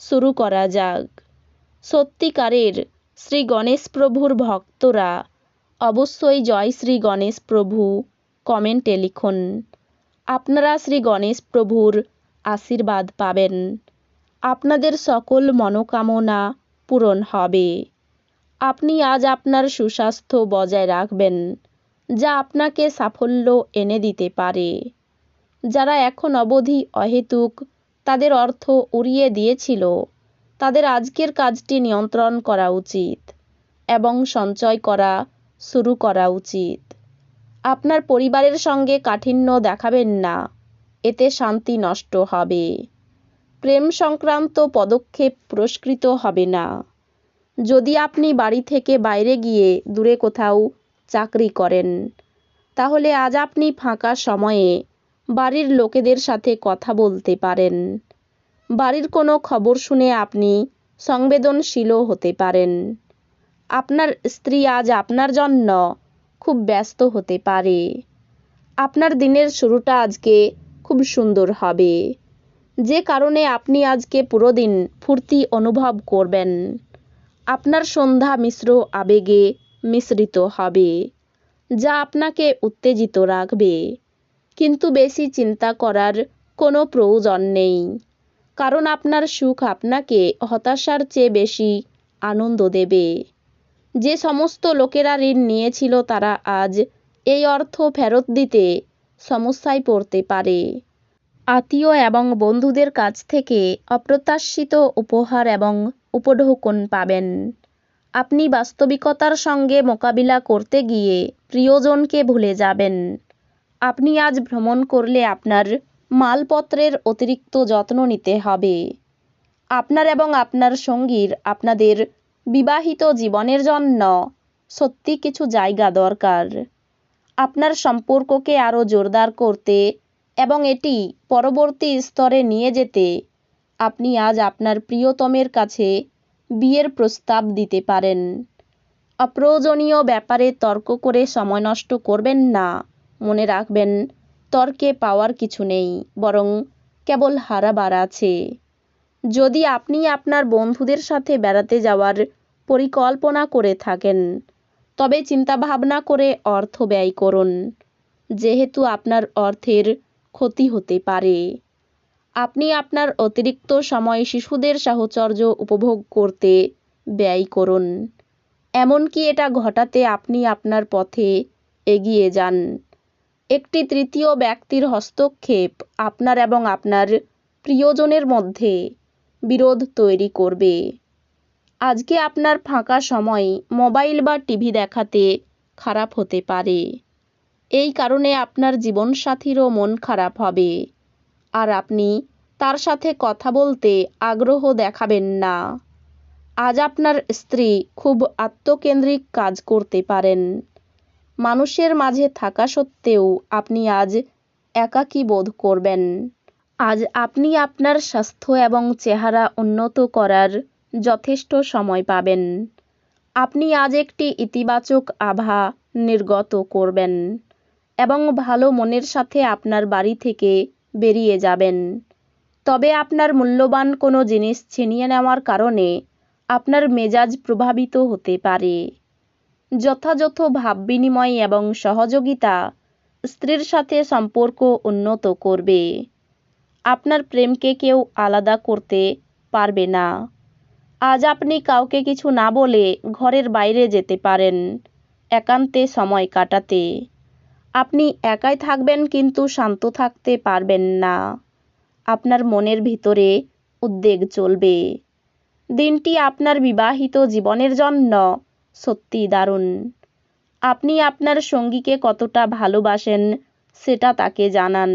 শুরু করা যাক। সত্যিকারের শ্রী গণেশ প্রভুর ভক্তরা অবশ্যই জয় শ্রী গণেশ প্রভু কমেন্টে লিখুন। আপনারা শ্রী গণেশ প্রভুর আশীর্বাদ পাবেন। আপনাদের সকল মনোকামনা পূরণ হবে। আপনি আজ আপনার সুস্বাস্থ্য বজায় রাখবেন, যা আপনাকে সাফল্য এনে দিতে পারে। যারা এখন অবধি অহেতুক তাদের অর্থ উড়িয়ে দিয়েছিল। তাদের আজকের কাজটি নিয়ন্ত্রণ করা উচিত এবং সঞ্চয় করা শুরু করা উচিত। আপনার পরিবারের সঙ্গে কাঠিন্য দেখাবেন না, এতে শান্তি নষ্ট হবে। প্রেম সংক্রান্ত পদক্ষেপ পুরস্কৃত হবে না। যদি আপনি বাড়ি থেকে বাইরে গিয়ে দূরে কোথাও চাকরি করেন, তাহলে আজ আপনি ফাঁকা সময়ে বাড়ির লোকেদের সাথে কথা বলতে পারেন। বাড়ির কোনো খবর শুনে আপনি সংবেদনশীলও হতে পারেন। আপনার স্ত্রী আজ আপনার জন্য খুব ব্যস্ত হতে পারে। আপনার দিনের শুরুটা আজকে খুব সুন্দর হবে। যে কারণে আপনি আজকে পুরো দিন ফুর্তি অনুভব করবেন। আপনার সন্ধ্যা মিশ্র আবেগে মিশ্রিত হবে, যা আপনাকে উত্তেজিত রাখবে। কিন্তু বেশি চিন্তা করার কোনো প্রয়োজন নেই। কারণ আপনার সুখ আপনাকে হতাশার চেয়ে বেশি আনন্দ দেবে। যে সমস্ত লোকেরা ঋণ নিয়েছিল তারা আজ এই অর্থ ফেরত দিতে সমস্যায় পড়তে পারে। আত্মীয় এবং বন্ধুদের কাছ থেকে অপ্রত্যাশিত উপহার এবং উপঢৌকন পাবেন। আপনি বাস্তবিকতার সঙ্গে মোকাবিলা করতে গিয়ে প্রিয়জনকে ভুলে যাবেন। আপনি আজ ভ্রমণ করলে আপনার মালপত্রের অতিরিক্ত যত্ন নিতে হবে। আপনার এবং আপনার সঙ্গীর আপনাদের বিবাহিত জীবনের জন্য সত্যি কিছু জায়গা দরকার। আপনার সম্পর্ককে আরও জোরদার করতে এবং এটি পরবর্তী স্তরে নিয়ে যেতে আপনি আজ আপনার প্রিয়তমের কাছে বিয়ের প্রস্তাব দিতে পারেন। অপ্রয়োজনীয় ব্যাপারে তর্ক করে সময় নষ্ট করবেন না। মনে রাখবেন, তর্কে পাওয়ার কিছু নেই, বরং কেবল হারাবার আছে। যদি আপনি আপনার বন্ধুদের সাথে বেড়াতে যাওয়ার পরিকল্পনা করে থাকেন, তবে চিন্তাভাবনা করে অর্থ ব্যয় করুন, যেহেতু আপনার অর্থের ক্ষতি হতে পারে। আপনি আপনার অতিরিক্ত সময় শিশুদের সাহচর্য উপভোগ করতে ব্যয় করুন। এমনকি এটা ঘটাতে আপনি আপনার পথে এগিয়ে যান। একটি তৃতীয় ব্যক্তির হস্তক্ষেপ আপনার এবং আপনার প্রিয়জনের মধ্যে বিরোধ তৈরি করবে। আজকে আপনার ফাঁকা সময় মোবাইল বা টিভি দেখাতে খারাপ হতে পারে। এই কারণে আপনার জীবনসাথীরও মন খারাপ হবে। আর আপনি তার সাথে কথা বলতে আগ্রহ দেখাবেন না। আজ আপনার স্ত্রী খুব আত্মকেন্দ্রিক কাজ করতে পারেন। মানুষের মাঝে থাকা সত্ত্বেও আপনি আজ একাকী বোধ করবেন। আজ আপনি আপনার স্বাস্থ্য এবং চেহারা উন্নত করার যথেষ্ট সময় পাবেন। আপনি আজ একটি ইতিবাচক আভা নির্গত করবেন এবং ভালো মনের সাথে আপনার বাড়ি থেকে বেরিয়ে যাবেন। তবে আপনার মূল্যবান কোনো জিনিস ছিনিয়ে নেওয়ার কারণে আপনার মেজাজ প্রভাবিত হতে পারে। যথাযথ ভাব বিনিময় এবং সহযোগিতা স্ত্রীর সাথে সম্পর্ক উন্নত করবে। আপনার প্রেমকে কেউ আলাদা করতে পারবে না। আজ আপনি কাউকে কিছু না বলে ঘরের বাইরে যেতে পারেন একান্তে সময় কাটাতে। আপনি একাই থাকবেন কিন্তু শান্ত থাকতে পারবেন না। আপনার মনের ভিতরে উদ্বেগ চলবে। দিনটি আপনার বিবাহিত জীবনের জন্য সত্যি দারুণ। আপনি আপনার সঙ্গীকে কতটা ভালোবাসেন, সেটা তাকে জানান।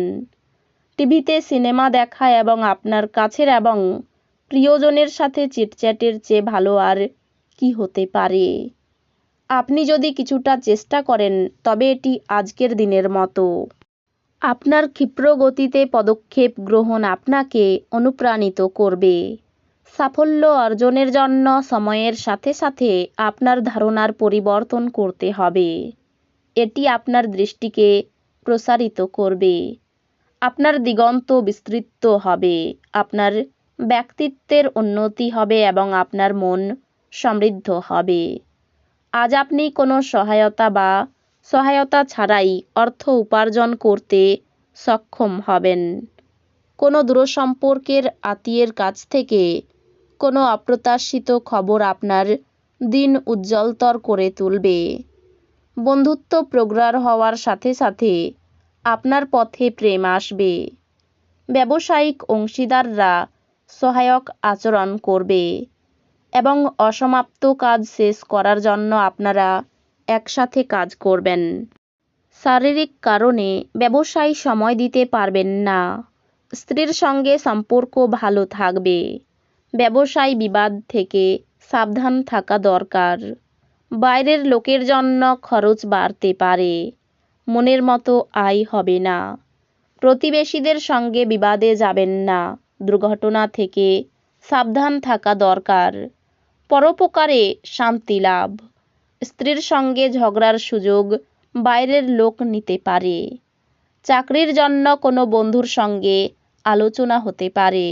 টিভিতে সিনেমা দেখা এবং আপনার কাছের এবং প্রিয়জনের সাথে চিটচ্যাটের চেয়ে ভালো আর কি হতে পারে? আপনি যদি কিছুটা চেষ্টা করেন, তবে এটি আজকের দিনের মতো। আপনার ক্ষিপ্র গতিতে পদক্ষেপ গ্রহণ আপনাকে অনুপ্রাণিত করবে। সাফল্য অর্জনের জন্য সময়ের সাথে সাথে আপনার ধারণার পরিবর্তন করতে হবে। এটি আপনার দৃষ্টিকে প্রসারিত করবে। আপনার দিগন্ত বিস্তৃত হবে। আপনার ব্যক্তিত্বের উন্নতি হবে এবং আপনার মন সমৃদ্ধ হবে। আজ আপনি কোনো সহায়তা বা সহায়তা ছাড়াই অর্থ উপার্জন করতে সক্ষম হবেন। কোনো দূরসম্পর্কের আত্মীয়ের কাছ থেকে কোনো অপ্রত্যাশিত খবর আপনার দিন উজ্জ্বলতর করে তুলবে। বন্ধুত্ব প্রগাঢ় হওয়ার সাথে সাথে আপনার পথে প্রেম আসবে। ব্যবসায়িক অংশীদাররা সহায়ক আচরণ করবে এবং অসমাপ্ত কাজ শেষ করার জন্য আপনারা একসাথে কাজ করবেন। শারীরিক কারণে ব্যবসায় সময় দিতে পারবেন না। স্ত্রীর সঙ্গে সম্পর্ক ভালো থাকবে। ব্যবসায় বিবাদ থেকে সাবধান থাকা দরকার। বাইরের লোকের জন্য খরচ বাড়তে পারে। মনের মতো আয় হবে না। প্রতিবেশীদের সঙ্গে বিবাদে যাবেন না। দুর্ঘটনা থেকে সাবধান থাকা দরকার। পরোপকারে শান্তি লাভ। স্ত্রীর সঙ্গে ঝগড়ার সুযোগ বাইরের লোক নিতে পারে। চাকরির জন্য কোনো বন্ধুর সঙ্গে আলোচনা হতে পারে।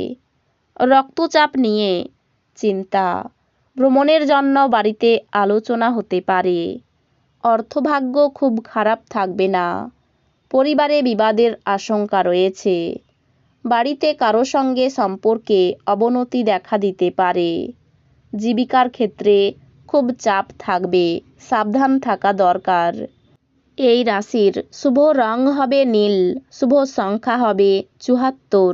রক্তচাপ নিয়ে চিন্তা। ভ্রমণের জন্য বাড়িতে আলোচনা হতে পারে। অর্থভাগ্য খুব খারাপ থাকবে না। পরিবারে বিবাদের আশঙ্কা রয়েছে। বাড়িতে কারও সঙ্গে সম্পর্কে অবনতি দেখা দিতে পারে। জীবিকার ক্ষেত্রে খুব চাপ থাকবে, সাবধান থাকা দরকার। এই রাশির শুভ রং হবে নীল, শুভ সংখ্যা হবে চুহাত্তর